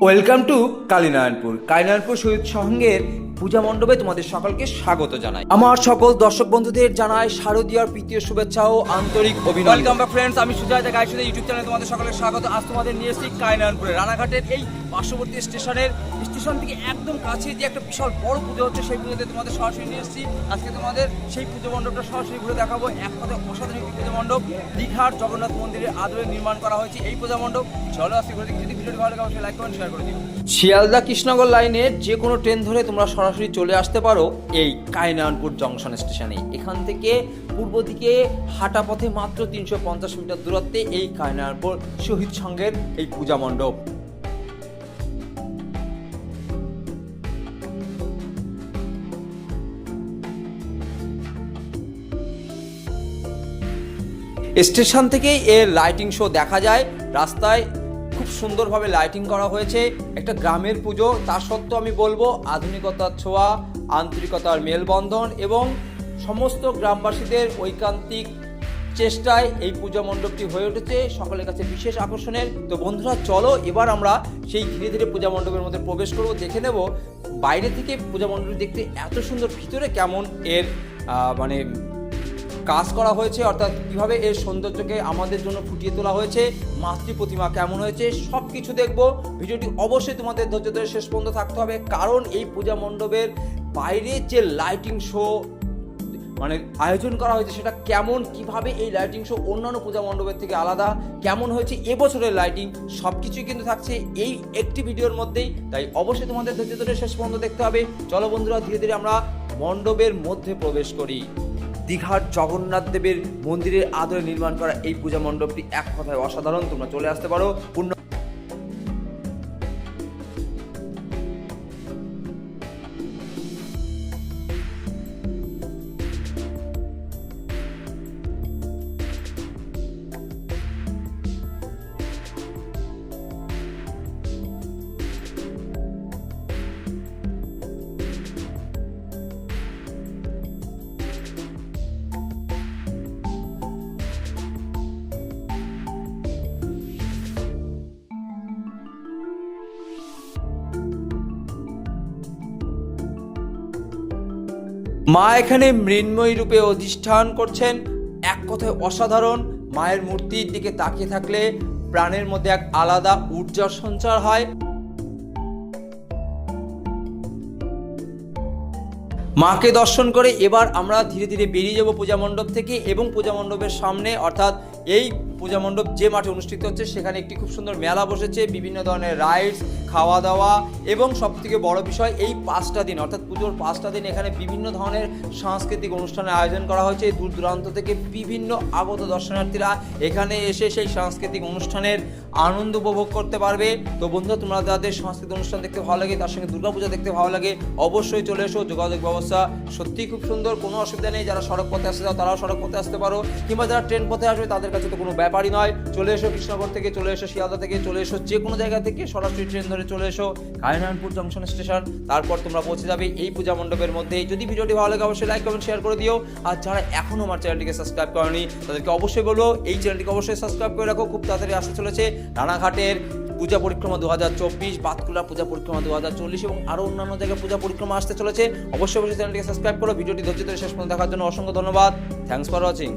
Welcome to Kalinarayanpur Kalinarayanpur শহীদ সঙ্গের পূজা মণ্ডপে তোমাদের সকলকে স্বাগত জানাই। আমার সকল দর্শক বন্ধুদের জানাই শারদীয়ার প্রীতীয় শুভেচ্ছা ও আন্তরিক অভিনন্দন। ওয়েলকাম বা ফ্রেন্ডস আমি সুজয় গাইশুদা ইউটিউব চ্যানেলে তোমাদের সকলকে স্বাগত। আজ তোমাদের নিয়ে এসেছি কালীনারায়ণপুরে রানাঘাটের এই পার্শ্ববর্তী স্টেশনের স্টেশন থেকে একদম কাছে যে একটা বিশাল বড় পুজো হচ্ছে, সেই পুজোতে তোমাদের সরাসরি নিয়ে এসেছি। আজকে তোমাদের সেই পুজো মণ্ডপটা সরাসরি ঘুরে দেখাবো। এক কথায় অসাধারণ একটি পুজো মণ্ডপ, দীঘার জগন্নাথ মন্দিরের আদরে নির্মাণ করা হয়েছে এই পূজা মণ্ডপ। চলো আজকে ঘুরে দেখি। যদি ভিডিওটি ভালো লাগে, অবশ্যই লাইক কমেন্ট শেয়ার করে দিও শিয়ালদা কৃষ্ণনগর লাইনের যে কোনো ট্রেন ধরে তোমরা সরাসরি চলে আসতে পারো এই কাইনানপুর জংশন স্টেশনে এখান থেকে পূর্ব দিকে হাঁটা পথে মাত্র তিনশো পঞ্চাশ মিটার দূরত্বে এই কাইনানপুর শহীদ সংঘের এই পূজা মণ্ডপ। স্টেশন থেকেই এর লাইটিং শো দেখা যায়। রাস্তায় খুব সুন্দরভাবে লাইটিং করা হয়েছে। একটা গ্রামের পুজো, তা সত্ত্বেও আমি বলব আধুনিকতার ছোঁয়া, আন্তরিকতার মেলবন্ধন এবং সমস্ত গ্রামবাসীদের ঐকান্তিক চেষ্টায় এই পূজা মণ্ডপটি হয়ে উঠেছে। সকলের কাছে বিশেষ আকর্ষণের। তো বন্ধুরা, চলো এবার আমরা সেই ধীরে ধীরে পূজা মণ্ডপের মধ্যে প্রবেশ করব। দেখে নেব বাইরে থেকে পূজা মণ্ডপটি দেখতে এত সুন্দর, ভিতরে কেমন এর মানে কাজ করা হয়েছে, অর্থাৎ কীভাবে এর সৌন্দর্যকে আমাদের জন্য ফুটিয়ে তোলা হয়েছে, মাতৃ প্রতিমা কেমন হয়েছে সব কিছু দেখব। ভিডিওটি অবশ্যই তোমাদের ধৈর্য ধরে শেষ পর্যন্ত থাকতে হবে, কারণ এই পূজা মণ্ডপের বাইরে যে লাইটিং শো মানে আয়োজন করা হয়েছে, সেটা কেমন, কীভাবে এই লাইটিং শো অন্যান্য পূজা মণ্ডপের থেকে আলাদা, কেমন হয়েছে, এবছরের লাইটিং সব কিছুই কিন্তু থাকছে এই একটি ভিডিওর মধ্যেই। তাই অবশ্যই তোমাদের ধৈর্য ধরে শেষ পর্যন্ত দেখতে হবে। চলো বন্ধুরা, ধীরে ধীরে আমরা মণ্ডপের মধ্যে প্রবেশ করি। দীঘার জগন্নাথ দেবের মন্দিরের আদরে নির্মাণ করা এই পূজা মণ্ডপটি এক কথায় অসাধারণ। তোমরা চলে আসতে পারো। পূর্ণ মা এখানে মৃন্ময়ী রূপে অধিষ্ঠান করছেন। এক কথায় অসাধারণ। মায়ের মূর্তির দিকে তাকিয়ে থাকলে প্রাণের মধ্যে এক আলাদা ঊর্জার সঞ্চার হয়। মাকে দর্শন করে এবার আমরা ধীরে ধীরে বেরিয়ে যাব পূজা মণ্ডপ থেকে এবং পূজা মণ্ডপের সামনে। অর্থাৎ এই পূজা মণ্ডপ যে মাঠে অনুষ্ঠিত হচ্ছে, সেখানে একটি খুব সুন্দর মেলা বসেছে। বিভিন্ন ধরনের রাইডস খাওয়া দাওয়া এবং সব থেকে বড় বিষয় এই পাঁচটা দিন, অর্থাৎ পুজোর পাঁচটা দিন এখানে বিভিন্ন ধরনের সাংস্কৃতিক অনুষ্ঠানের আয়োজন করা হয়েছে। দূর দূরান্ত থেকে বিভিন্ন আগত দর্শনার্থীরা এখানে এসে সেই সাংস্কৃতিক অনুষ্ঠানের আনন্দ উপভোগ করতে পারবে। তো বন্ধুরা তোমরা যাদের সাংস্কৃতিক অনুষ্ঠান দেখতে ভালো লাগে, তার সঙ্গে দুর্গাপূজা দেখতে ভালো লাগে, অবশ্যই চলে এসো। যোগাযোগ ব্যবস্থা সত্যিই খুব সুন্দর, কোনো অসুবিধা নেই। যারা সড়ক পথে আসতে চাও, তারাও সড়ক পথে আসতে পারো। কিংবা যারা ট্রেন পথে আসবে, তাদের কাছে তো কোনো ব্যাপারই নয়। চলে এসো কৃষ্ণনগর থেকে, চলে এসো শিয়ালদা থেকে, চলে এসো যে কোনো জায়গা থেকে সরাসরি ট্রেন চলে এসো কায়নারায়ণপুর জংশন স্টেশন তারপর তোমরা পৌঁছে যাবে এই পূজা মণ্ডপের মধ্যে যদি ভিডিওটি ভালো লাগে, অবশ্যই লাইক কমেন্ট শেয়ার করে দিও। আর যারা এখনও আমার চ্যানেলটিকে সাবস্ক্রাইব করেনি, তাদেরকে অবশ্যই বলব, এই চ্যানেলটিকে অবশ্যই সাবস্ক্রাইব করে রাখো। খুব তাড়াতাড়ি আসতে চলেছে রানাঘাটের পূজা পরিক্রমা দু হাজার চব্বিশ, বাতকুলা পূজা পরিক্রমা দু হাজার চল্লিশ এবং আরও অন্যান্য জায়গায় পূজা পরিক্রমা আসতে চলেছে। অবশ্যই অবশ্যই চ্যানেলটিকে সাবস্ক্রাইব করো। ভিডিওটি ধৈর্য ধরে শেষ পর্যন্ত দেখার জন্য অসংখ্য ধন্যবাদ। Thanks for watching